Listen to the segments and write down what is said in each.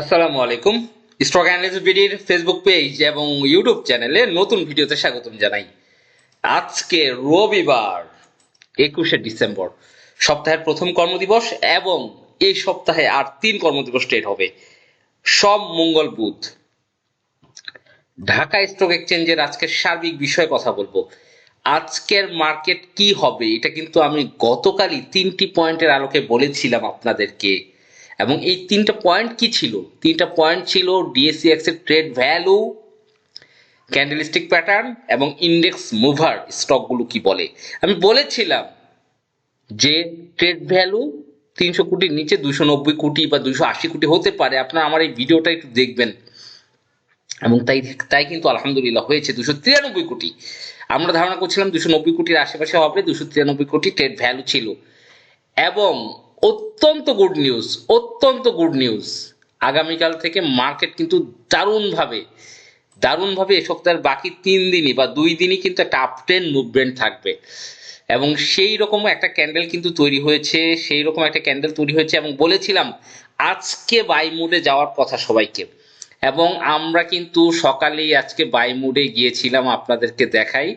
আসসালামু আলাইকুম। Stock analyst Facebook page এবং ইউটিউব চ্যানেলে নতুন ভিডিওতে স্বাগতম জানাই। আজকে রবিবার, একুশে ডিসেম্বর। সপ্তাহের প্রথম কর্মদিবস এবং এই সপ্তাহে আর তিন কর্মদিবস ট্রেড হবে। সব মঙ্গল, বুধ। ঢাকা স্টক এক্সচেঞ্জের আজকের সার্বিক বিষয়ে কথা বলব। আজকের মার্কেট কি হবে, এটা কিন্তু আমি গতকালই তিনটি পয়েন্টের আলোকে বলেছিলাম আপনাদেরকে। এবং এই তিনটা পয়েন্ট কি ছিল? তিনটা পয়েন্ট ছিল ডিএসসিএক্স এর ট্রেড ভ্যালু ক্যান্ডেলস্টিক প্যাটার্ন এবং ইন্ডেক্স মুভার স্টকগুলো কি বলে? আমি বলেছিলাম যে ট্রেড ভ্যালু তিনশো কোটির নিচে দুশো নব্বই কোটি বা দুশো আশি কোটি হতে পারে। আপনারা আমার এই ভিডিওটা একটু দেখবেন। এবং তাই তাই কিন্তু আলহামদুলিল্লাহ হয়েছে দুশো তিরানব্বই কোটি। আমরা ধারণা করছিলাম দুশো নব্বই কোটির আশেপাশে হবে, দুশো তিরানব্বই কোটি ট্রেড ভ্যালু ছিল। এবং অত্যন্ত গুড নিউজ অত্যন্ত গুড নিউজ আগামীকাল থেকে মার্কেট কিন্তু দারুণভাবে দারুণভাবে এ সপ্তাহের বাকি তিন দিনই বা দুই দিনই কিন্তু একটা আপটেন মুভমেন্ট থাকবে। এবং সেই রকম একটা ক্যান্ডেল কিন্তু তৈরি হয়েছে, সেই রকম একটা ক্যান্ডেল তৈরি হয়েছে এবং বলেছিলাম, আজকে বাই মুডে যাওয়ার কথা সবাইকে। এবং আমরা কিন্তু সকালেই আজকে বাই মুডে গিয়েছিলাম আপনাদেরকে দেখাই।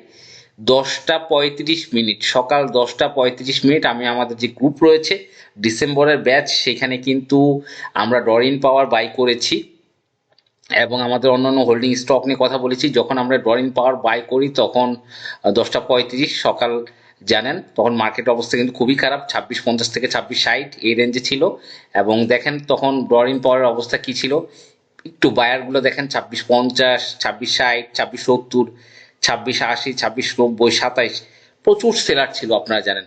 দশটা পঁয়ত্রিশ মিনিট, সকাল দশটা পঁয়ত্রিশ মিনিট আমি আমাদের যে গ্রুপ রয়েছে, ডিসেম্বরের ব্যাচ সেখানে কিন্তু আমরা ডরিন পাওয়ার বাই করেছি এবং আমাদের অন্যান্য হোল্ডিং স্টক নিয়ে কথা বলেছি। যখন আমরা ডরিন পাওয়ার বাই করি, তখন দশটা পঁয়ত্রিশ সকাল জানেন, তখন মার্কেট অবস্থা কিন্তু খুবই খারাপ, ছাব্বিশ পঞ্চাশ থেকে ছাব্বিশ ষাট এই রেঞ্জে ছিল। এবং দেখেন তখন ডরিন পাওয়ারের অবস্থা কি ছিল? একটু বায়ারগুলো দেখেন, ছাব্বিশ পঞ্চাশ, ছাব্বিশ ষাট, ছাব্বিশ সত্তর ছাব্বিশ আশি, ছাব্বিশ নব্বই, সাতাইশ প্রচুর সেলার ছিল আপনারা জানেন।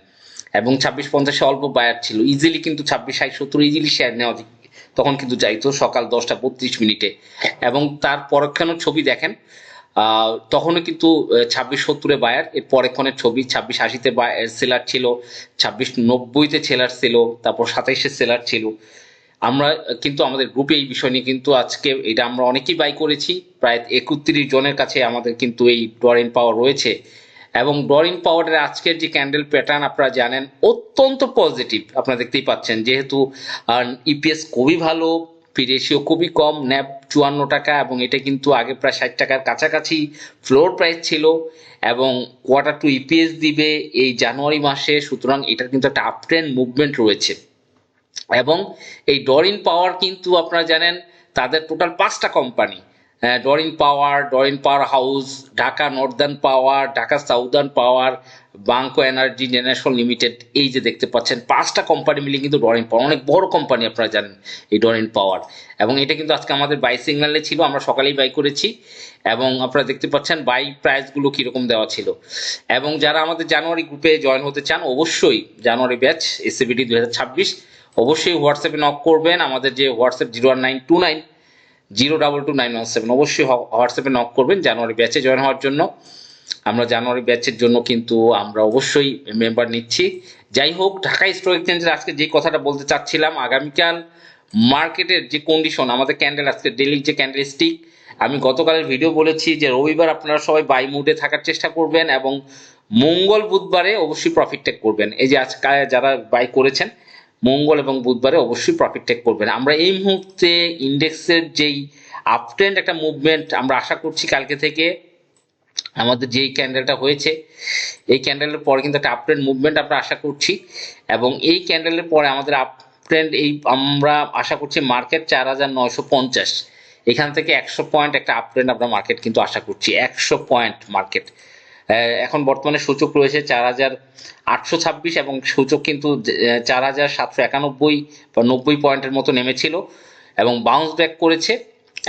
এবং ছাব্বিশ পঞ্চাশে অল্প বায়ার ছিল। ইজিলি কিন্তু ছাব্বিশ, ষাট, সত্তর ইজিলি শেয়ার নেওয়া। তখন কিন্তু যাইতো সকাল দশটা বত্রিশ মিনিটে। এবং তার পরক্ষণের ছবি দেখেন তখনও কিন্তু ছাব্বিশ, সত্তরে বায়ার এর পরেক্ষণের ছবি, ছাব্বিশ, আশিতে সেলার ছিল, ছাব্বিশ, নব্বইতে সেলার ছিল, তারপর সাতাইশে সেলার ছিল। আমরা, কিন্তু আমাদের গ্রুপে এই বিষয় নিয়ে কিন্তু আজকে এটা আমরা অনেকেই বাই করেছি। প্রায় একত্রিশ জনের কাছে আমাদের কিন্তু এই ডরিন পাওয়ার রয়েছে। এবং ডরিন পাওয়ারের আজকের যে ক্যান্ডেল প্যাটার্ন আপনারা জানেন, অত্যন্ত পজিটিভ আপনারা দেখতেই পাচ্ছেন, যেহেতু ইপিএস খুবই ভালো রেশিও খুবই কম ন্যাপ চুয়ান্ন টাকা, এবং এটা কিন্তু আগে প্রায় ষাট টাকার কাছাকাছি ফ্লোর প্রাইস ছিল। এবং কোয়ার্টার টু ইপিএস দিবে এই জানুয়ারি মাসে, সুতরাং এটার কিন্তু একটা আপট্রেন্ড মুভমেন্ট রয়েছে। এবং এই ডরিন পাওয়ার কিন্তু আপনারা জানেন, তাদের টোটাল পাঁচটা company Doreen power Doreen power house, Dhaka northern power, Dhaka southern power, বাংকো energy generation limited, এই যে দেখতে পাচ্ছেন, পাঁচটা কোম্পানি মিলে কিন্তু ডরিন পাওয়ার, অনেক বড় কোম্পানি আপনারা জানেন এই ডরিন পাওয়ার। এবং এটা কিন্তু আজকে আমাদের বাই সিগনালে ছিল, আমরা সকালেই বাই করেছি। এবং আপনারা দেখতে পাচ্ছেন, বাই প্রাইসগুলো কীরকম দেওয়া ছিল। এবং যারা আমাদের জানুয়ারি গ্রুপে জয়েন হতে চান, অবশ্যই জানুয়ারি ব্যাচ এসএবিডি দুই হাজার ছাব্বিশ অবশ্যই হোয়াটসঅ্যাপে নক করবেন, আমাদের যে WhatsApp zero one nine two nine zero double two nine one seven অবশ্যই হোয়াটসঅ্যাপে নক করবেন, জানুয়ারি ব্যাচে জয়েন হওয়ার জন্য। আমরা জানুয়ারি ব্যাচের জন্য কিন্তু আমরা অবশ্যই মেম্বার নিচ্ছি। যাই হোক, ঢাকা স্টক এক্সচেঞ্জের আজকে যে কথাটা বলতে চাচ্ছিলাম, আগামীকাল মার্কেটের যে কন্ডিশন আমাদের ক্যান্ডেল আজকে ডেলি যে ক্যান্ডেল স্টিক আমি গতকালের ভিডিও বলেছি যে রবিবার আপনারা সবাই বাই মুডে থাকার চেষ্টা করবেন এবং মঙ্গল বুধবারে অবশ্যই প্রফিট টেক করবেন। এই যে আজকে যারা বাই করেছেন মঙ্গল এবং বুধবারে অবশ্যই প্রফিট টেক করবেন। আমরা এই মুহূর্তে ইন্ডেক্সের যেই আপট্রেন্ড একটা মুভমেন্ট আমরা আশা করছি কালকে থেকে আমাদের যেই ক্যান্ডেলটা হয়েছে, এই ক্যান্ডেলের পরে কিন্তু একটা আপট্রেন্ড মুভমেন্ট আমরা আশা করছি এবং এই ক্যান্ডেলের পরে আমাদের আপট্রেন্ড এই আমরা আশা করছি মার্কেট চার হাজার নয়শো পঞ্চাশ। এখান থেকে একশো পয়েন্ট একটা আপট্রেন্ড আমরা মার্কেট কিন্তু আশা করছি, একশো পয়েন্ট মার্কেট এখন বর্তমানে সূচক রয়েছে চার হাজার আটশো ছাব্বিশ এবং সূচক কিন্তু চার হাজার সাতশো একানব্বই বা নব্বই পয়েন্টের মতো নেমেছিল এবং বাউন্স ব্যাক করেছে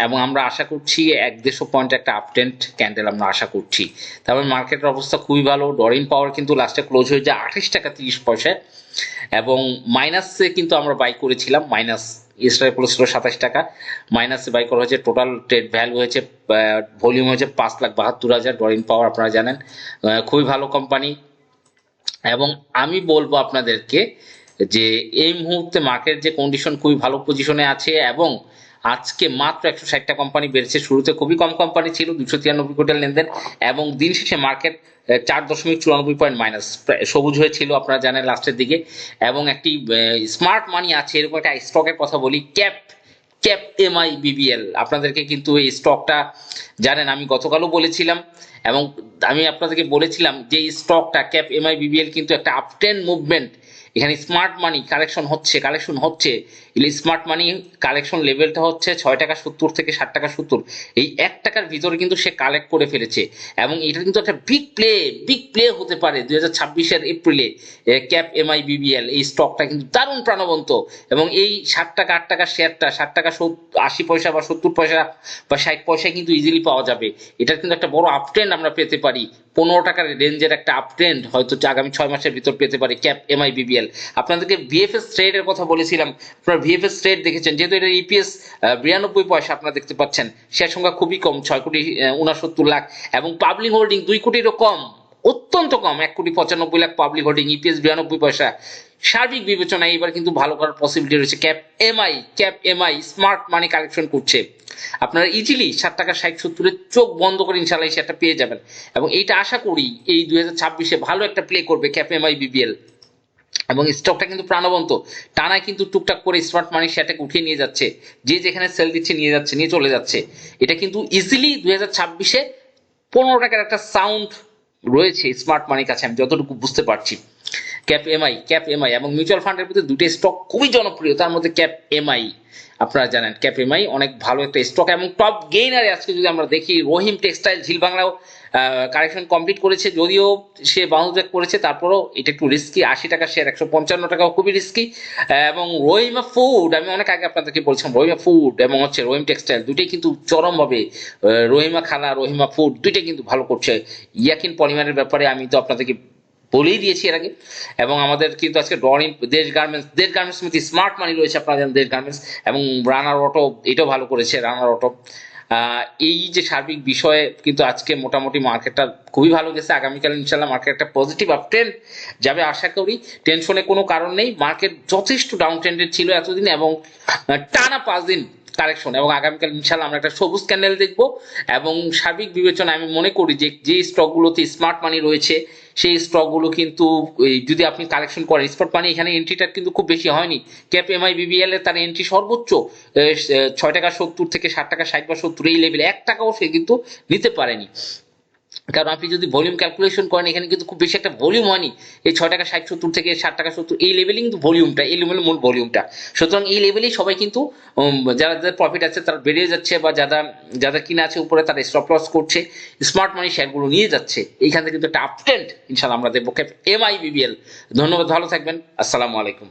এবং আমরা আশা করছি এক দেড়শো পয়েন্ট একটা আপটেন্ট ক্যান্ডেল আমরা আশা করছি। তারপরে মার্কেটের অবস্থা খুবই ভালো। ডরিং পাওয়ার কিন্তু লাস্টে ক্লোজ হয়ে যায় আঠাশ টাকা তিরিশ পয়সায়। এবং মাইনাসে কিন্তু আমরা বাই করেছিলাম মাইনাস এক্সট্রা ছিল সাতাশ টাকা মাইনাসে বাই করা হয়েছে টোটাল ট্রেড ভ্যালু হয়েছে ভলিউম হয়েছে পাঁচ লাখ বাহাত্তর হাজার ডরিন পাওয়ার আপনারা জানেন খুবই ভালো কোম্পানি এবং আমি বলব আপনাদেরকে যে এই মুহূর্তে মার্কেট যে কন্ডিশন খুবই ভালো পজিশনে আছে এবং আজকে মাত্র একশো ষাটটা কোম্পানি বেড়েছে। শুরুতে খুবই কম কোম্পানি ছিল, দুশো তিরানব্বই কোটি লেনদেন এবং দিন শেষে মার্কেট চার দশমিক চুরানব্বই পয়েন্ট মাইনাস সবুজ হয়েছিল আপনারা জানেন লাস্টের দিকে। এবং একটি স্মার্ট মানি আছে এরকম একটা স্টকের কথা বলি ক্যাপ ক্যাপ এমআই বিবিএল আপনাদেরকে কিন্তু এই স্টকটা জানেন, আমি গতকালও বলেছিলাম এবং আমি আপনাদেরকে বলেছিলাম যে এই স্টকটা ক্যাপ এমআই বিবিএল কিন্তু একটা আপটেন মুভমেন্ট এখানে স্মার্ট মানি কালেকশন হচ্ছে কালেকশন হচ্ছে। স্মার্ট মানি কালেকশন লেভেলটা হচ্ছে ছয় টাকা সত্তর থেকে ষাট টাকা সত্তর। এই এক টাকার ভিতরে কিন্তু সে কালেক্ট করে ফেলেছে। এবং এটা কিন্তু একটা বিগ প্লে বিগ প্লে হতে পারে দুই হাজার ছাব্বিশের এপ্রিলে। ক্যাপ এমআই বিবিএল এই স্টকটা কিন্তু দারুণ প্রাণবন্ত। এবং এই ষাট টাকা, আট টাকার শেয়ারটা ষাট টাকা আশি পয়সা বা সত্তর পয়সা বা ষাট পয়সায় কিন্তু ইজিলি পাওয়া যাবে। এটার কিন্তু একটা বড় আপট্রেন্ড আমরা পেতে পারি। পনেরো টাকার রেঞ্জের একটা আপট্রেন্ড হয়তো আগামী ছয় মাসের ভিতর পেতে পারে ক্যাপ এমআই বিবিএল আপনাদেরকে ভিএফএস ট্রেডের কথা বলেছিলাম। আপনারা ভিএফএস ট্রেড দেখেছেন, যেহেতু এটা ইপিএস বিরানব্বই পয়সা আপনারা দেখতে পাচ্ছেন। সে সংখ্যা খুবই কম, ছয় কোটি উনসত্তর লাখ। এবং পাবলিক হোল্ডিং দুই কোটিরও কম। অত্যন্ত কম, এক কোটি পঁচানব্বই লাখ পাবলিক হোল্ডিং ইপিএস বিরানব্বই পয়সা। সার্বিক বিবেচনায় এবার কিন্তু ভালো করার পসিবিলিটি রয়েছে। Cap MI cap MI smart money collection করছে। আপনারা ইজিলি সাত টাকা, ষাট সত্তরের চোখ বন্ধ করে ইনশাল্লাহ শেয়ারটা পেয়ে যাবেন। এবং এইটা আশা করি এই দুই হাজার ছাব্বিশে ভালো একটা প্লে করবে ক্যাপ এমআই বিবিএল এবং স্টকটা কিন্তু প্রাণবন্ত। টানায় কিন্তু টুকটাক করে স্মার্ট মানি শেয়ারটাকে উঠিয়ে নিয়ে যাচ্ছে। যে যেখানে সেল দিচ্ছে, নিয়ে যাচ্ছে, নিয়ে চলে যাচ্ছে। এটা কিন্তু ইজিলি দুই হাজার ছাব্বিশে পনেরো টাকার একটা সাউন্ড রয়েছে স্মার্ট মানির কাছে আমি যতটুকু বুঝতে পারছি। ক্যাপ এমআই ক্যাপ এমআই এবং মিউচুয়াল ফান্ডের মধ্যে দুটো স্টক খুবই জনপ্রিয়, তার মধ্যে ক্যাপ এমআই আপনারা জানেন। ক্যাপ এমআই অনেক ভালো একটা স্টক এবং টপ গেইনারে আজকে যদি আমরা দেখি রহিম টেক্সটাইল ঝিল বাংলাও কারেকশন কমপ্লিট করেছে, যদিও সে বাউন্স ব্যাক করেছে, তারপরও এটা একটু রিস্কি আশি টাকা শেয়ার একশো পঞ্চান্ন টাকাও খুবই রিস্কি এবং রহিমা ফুড আমি অনেক আগে আপনাদেরকে বলছিলাম রহিমা ফুড এবং হচ্ছে রহিম টেক্সটাইল দুটোই কিন্তু চরমভাবে রহিমা খালা রহিমা ফুড দুইটাই কিন্তু ভালো করছে। ইয়াকিন পলিমারের ব্যাপারে আমি তো আপনাদেরকে বলেই দিয়েছি এর আগে। এবং আমাদের কিন্তু আজকে ডরিন দেশ গার্মেন্টস দেশ গার্মেন্টস মধ্যে স্মার্ট মানি রয়েছে আপনারা জানেন দেশ গার্মেন্টস, এবং রানার অটো এটাও ভালো করেছে রানার অটো এই যে সার্বিক বিষয়ে কিন্তু আজকে মোটামুটি মার্কেটটা খুবই ভালো গেছে। আগামীকাল ইনশাল্লাহ মার্কেট একটা পজিটিভ আপ ট্রেন্ড যাবে আশা করি। টেনশনে কোনো কারণ নেই। মার্কেট যথেষ্ট ডাউন ট্রেন্ডেড ছিল এতদিন এবং টানা পাঁচ দিন কারেকশন এবং আগামীকাল ইনশাল্লাহ আমরা একটা সবুজ ক্যান্ডেল দেখব। এবং সার্বিক বিবেচনায় আমি মনে করি যে যে স্টকগুলোতে স্মার্ট মানি রয়েছে সেই স্টকগুলো কিন্তু যদি আপনি কালেকশন করেন স্পট মানে এখানে এন্ট্রিটা কিন্তু খুব বেশি হয়নি। ক্যাপ এমআই বিবিএল এর তার এন্ট্রি সর্বোচ্চ ছয় টাকা সত্তর থেকে ষাট টাকা ষাট বা সত্তর, এই লেভেলে এক টাকাও সে কিন্তু নিতে পারেনি। কারণ আপনি যদি ভলিউম ক্যালকুলেশন করেন, এখানে কিন্তু খুব বেশি একটা ভলিউম হয়নি। এই ছয় টাকা ষাট সত্তর থেকে ষাট টাকা সত্তর, এই লেভেলে কিন্তু ভলিউমটা এই লেভেলে মূল ভলিউমটা সুতরাং এই লেভেলেই সবাই কিন্তু যারা, যাদের প্রফিট আছে, তারা বেড়ে যাচ্ছে বা যারা যারা কিনা আছে উপরে, তারা স্টপ লস করছে স্মার্ট মানি শেয়ারগুলো নিয়ে যাচ্ছে। এইখান থেকে কিন্তু একটা আপট্রেন্ড ইনশাল্লাহ আমরা দেখব। এমআই বিবিএল ধন্যবাদ, ভালো থাকবেন। আসসালামু আলাইকুম।